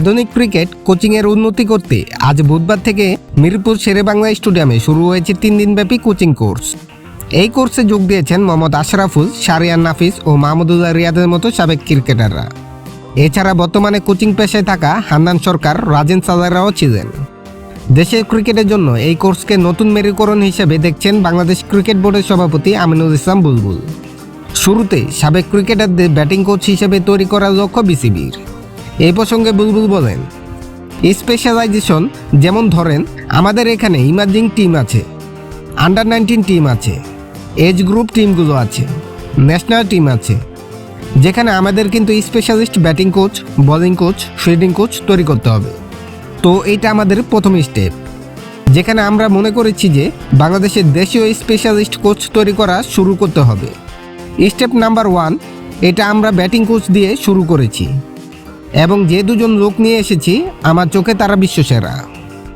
আধুনিক ক্রিকেট কোচিংয়ের উন্নতি করতে আজ বুধবার থেকে মিরপুর শেরেবাংলা স্টেডিয়ামে শুরু হয়েছে তিন দিনব্যাপী কোচিং কোর্স। এই কোর্সে যোগ দিয়েছেন মোহাম্মদ আশরাফুল, শারিয়ান নাফিস ও মাহমুদুল্লাহ রিয়াদের মতো সাবেক ক্রিকেটাররা। এছাড়া বর্তমানে কোচিং পেশায় থাকা হান্নান সরকার, রাজেন সাদারাও ছিলেন। দেশের ক্রিকেটের জন্য এই কোর্সকে নতুন মেরুকরণ হিসেবে দেখছেন বাংলাদেশ ক্রিকেট বোর্ডের সভাপতি আমিনুল ইসলাম বুলবুল। শুরুতে সাবেক ক্রিকেটারদের ব্যাটিং কোচ হিসেবে তৈরি করার লক্ষ্য বিসিবির। এই প্রসঙ্গে বুলবুল বলেন স্পেশালাইজেশন যেমন ধরেন, আমাদের এখানে ইমার্জিং টিম আছে আন্ডার নাইনটিন টিম আছে এজ গ্রুপ টিমগুলো আছে ন্যাশনাল টিম আছে, যেখানে আমাদের কিন্তু specialist batting coach bowling coach fielding coach তৈরি করতে হবে। তো এটা আমাদের প্রথম স্টেপ যেখানে আমরা মনে করেছি যে বাংলাদেশের দেশীয় স্পেশালিস্ট কোচ তৈরি করা শুরু করতে হবে। স্টেপ নাম্বার ওয়ান এটা আমরা ব্যাটিং কোচ দিয়ে শুরু করেছি। এবং যে দুজন লোক নিয়ে এসেছি আমার চোখে তারা বিশ্বসেরা।